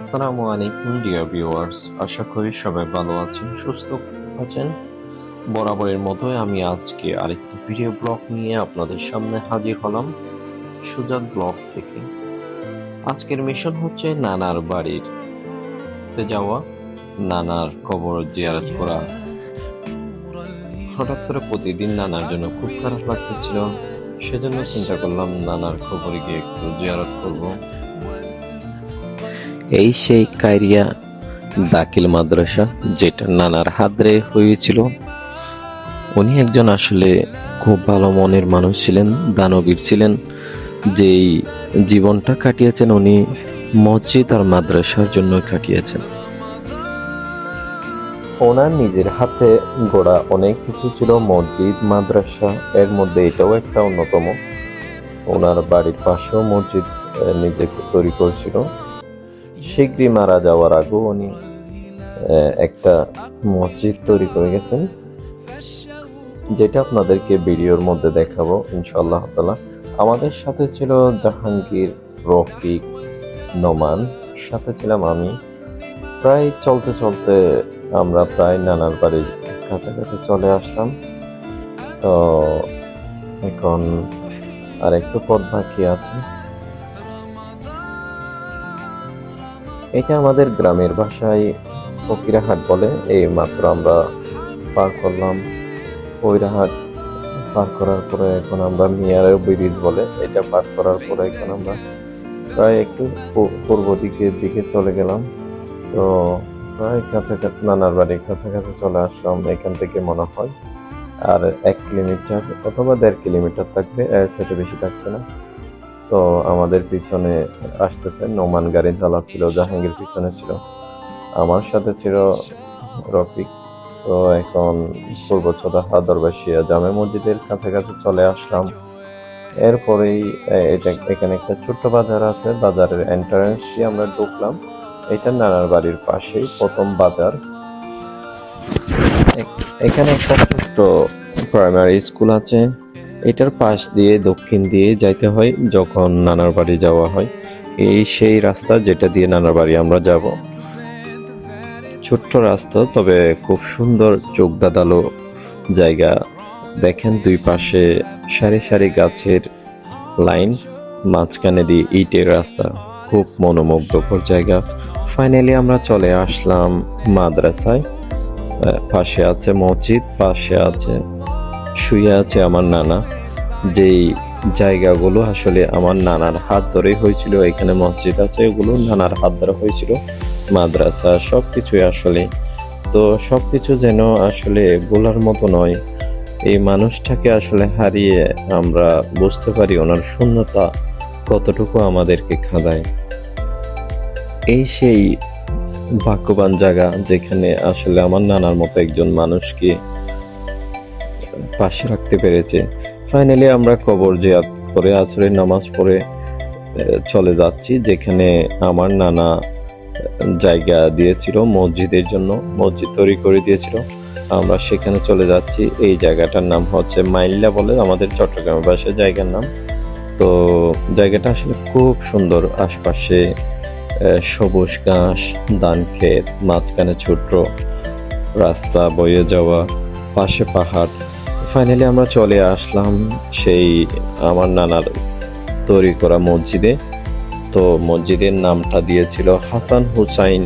আসসালামু আলাইকুম, dear viewers. আশা করি সবাই ভালো আছেন, সুস্থ আছেন। বরাবরের মতোই আমি আজকে আরেকটি ভিডিও ব্লগ নিয়ে আপনাদের সামনে হাজির হলাম, সুজাত ব্লগ থেকে। আজকের মিশন হচ্ছে নানার বাড়ির তে যাওয়া, নানার কবর জিয়ারত করা। হঠাৎ করে প্রতিদিন নানার জন্য খুব খারাপ লাগতেছিল, সেজন্য চিন্তা করলাম নানার খবরে গিয়ে একটু জিয়ারত করব। এই সেই কাইরিয়া দাকিল মাদ্রাসা, যেটা নানার হাতরে হয়েছিল। উনি একজন আসলে খুব ভালো মনের মানুষ ছিলেন, দানবীর ছিলেন। যেই জীবনটা কাটিয়েছেন, উনি মসজিদ আর মাদ্রাসার জন্য কাটিয়েছেন। ওনার নিজের হাতে গড়া অনেক কিছু ছিল, মসজিদ, মাদ্রাসা। এর মধ্যে এটাও একটা অন্যতম। ওনার বাড়ির পাশেও মসজিদ নিজে তৈরি করছিল। শীঘ্রই মারা যাওয়ার আগেও উনি একটা মসজিদ তৈরি করে গেছেন, যেটা আপনাদেরকে ভিডিওর মধ্যে দেখাবো, ইনশাআল্লাহ তালা আমাদের সাথে ছিল জাহাঙ্গীর রফিক নোমান, সাথে ছিলাম আমি। প্রায় চলতে চলতে আমরা প্রায় নানার বাড়ির কাছাকাছি চলে আসলাম। তো এখন আর একটু পথ বাকি আছে। এটা আমাদের গ্রামের ভাষায় ফকিরাহাট বলে। এই মাত্র আমরা পার করলাম। কৈরাহাট পার করার পরে এখন আমরা মিয়ারেও ব্রিজ বলে এটা পার করার পরে এখন আমরা প্রায় একটু পূর্ব দিকের দিকে চলে গেলাম। তো প্রায় কাছাকাছি নানার বাড়ির কাছাকাছি চলে আসলাম এখান থেকে মনে হয়। আর এক কিলোমিটার অথবা দেড় কিলোমিটার থাকবে, এর সাথে বেশি থাকবে না। তো আমাদের পিছনে আসতেছে, নোমান গাড়ি চালাচ্ছিল, জাহাঙ্গীর পিছনে ছিল। আমার সাথে ছিল রফিক। তো এখন পূর্ব চোদাহা দরবাসিয়া জামে মসজিদের কাছাকাছি চলে আসলাম। এরপরেই এটা এখানে একটা ছোট্ট বাজার আছে। বাজারের এন্ট্রান্স দিয়ে আমরা ঢুকলাম। এটা নানার বাড়ির পাশেই প্রথম বাজার। এখানে একটা ছোট্ট প্রাইমারি স্কুল আছে। এটার পাশ দিয়ে, দক্ষিণ দিয়ে যাইতে হয় যখন নানার বাড়ি যাওয়া হয়। এই সেই রাস্তা যেটা দিয়ে নানার বাড়ি আমরা যাব। ছোট্ট রাস্তা, তবে খুব সুন্দর চোখ দাদালো জায়গা। দেখেন দুই পাশে সারি সারি গাছের লাইন, মাঝখানে দিয়ে ইটের রাস্তা। খুব মনোমুগ্ধকর জায়গা। ফাইনালি আমরা চলে আসলাম মাদ্রাসায়। পাশে আছে মসজিদ, পাশে আছে শুয়ে আছে আমার নানা। যেই জায়গাগুলো আসলে আমার নানার হাত ধরেই হয়েছিল, এখানে মসজিদ আছে এগুলো নানার হাত ধরে হয়েছিল। মাদ্রাসা সব কিছুই আসলে। তো সব কিছু যেন আসলে বলার মতো নয়। এই মানুষটাকে আসলে হারিয়ে আমরা বুঝতে পারি ওনার শূন্যতা কতটুকু আমাদেরকে খাদায়। এই সেই ভাগ্যবান জায়গা যেখানে আসলে আমার নানার মতো একজন মানুষকে পাশে রাখতে পেরেছে। ফাইনালি আমরা কবর জিয়াত করে আসরের নামাজ পড়ে চলে যাচ্ছি, যেখানে আমার নানা জায়গা দিয়েছিল মসজিদের জন্য, মসজিদ তৈরি করে দিয়েছিল। আমরা সেখানে চলে যাচ্ছি। এই জায়গাটার নাম হচ্ছে মাইল্লা বলে আমাদের চট্টগ্রামের ভাষায় জায়গার নাম। তো জায়গাটা আসলে খুব সুন্দর। আশপাশে সবুজ ঘাস, ধান ক্ষেত, মাঝখানে ছোট্ট রাস্তা বয়ে যাওয়া, পাশে পাহাড়। ফাইনালি আমরা চলে আসলাম সেই আমার নানার তৈরি করা মসজিদে। তো মসজিদের নামটা দিয়েছিল হাসান হুসাইন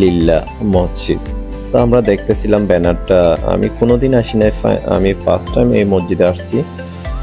লিল্লা মসজিদ। তো আমরা দেখতেছিলাম ব্যানারটা। আমি কোনোদিন আসি নাই আমি ফার্স্ট টাইম এই মসজিদে আসছি।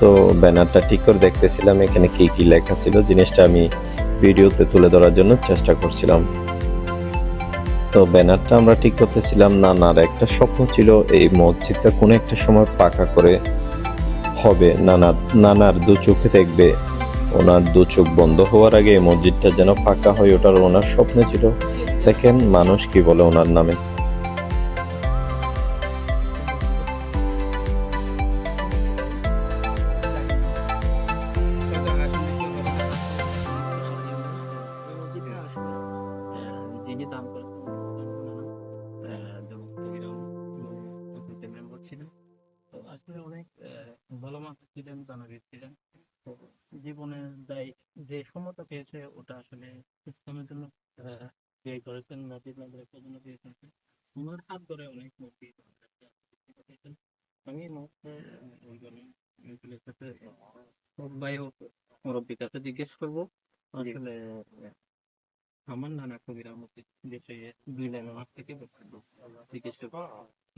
তো ব্যানারটা ঠিক করে দেখতেছিলাম, এখানে কি কি লেখা ছিল, জিনিসটা আমি ভিডিওতে তুলে ধরার জন্য চেষ্টা করছিলাম। তো ব্যানারটা আমরা ঠিক করতেছিলাম, না নানার একটা স্বপ্ন ছিল এই মসজিদটা কোনো একটা সময় পাকা করে হবে। নানা, নানার দু চোখে দেখবে, ওনার দু চোখ বন্ধ হওয়ার আগে এই মসজিদটা যেন পাকা হয়, ওটার ওনার স্বপ্ন ছিল। দেখেন মানুষ কি বলে ওনার নামে। ভালো মানুষ ছিলেন দানবীর ছিলেন। তো জীবনে দায় যে সময়টা পেয়েছে ওটা আসলে ইসলামের জন্য আহ, বিয়ে করেছেন নামের একটা জন্য বিয়ে করেছেন ওনার হাত ধরে অনেক বানিয়েছেন। আমি মিছিলের সাথে ভাই হোক মুরব্বীর কাছে জিজ্ঞেস করব। আসলে আমার নানা কবিরা মূর্তি দেশে দুই লাইন আমার থেকে জিজ্ঞেস করব।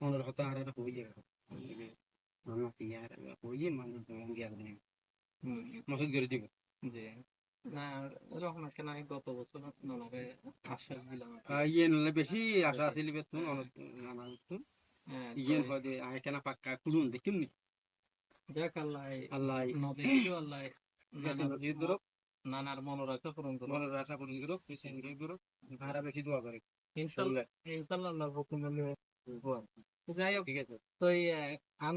মনের যে না এরকম আছে না গত বছর দিলাম ইয়ে নিলে বেশি আশা আছিল বেতন অনেক নানা বেতন ইয়ে তো আয় কেনা পাক্কা কুলুন দেখিম নি দেখ আল্লাহ আল্লাহ নানার- মনোরাখা পূরণ করো মনের আশা করি পেশেন্ট ভাড়া বেশি দোয়া করে ইনশাল্লাহ ইনশাল্লাহ আল্লাহর হুকুম। তো যাই হোক ঠিক আছে তো আমি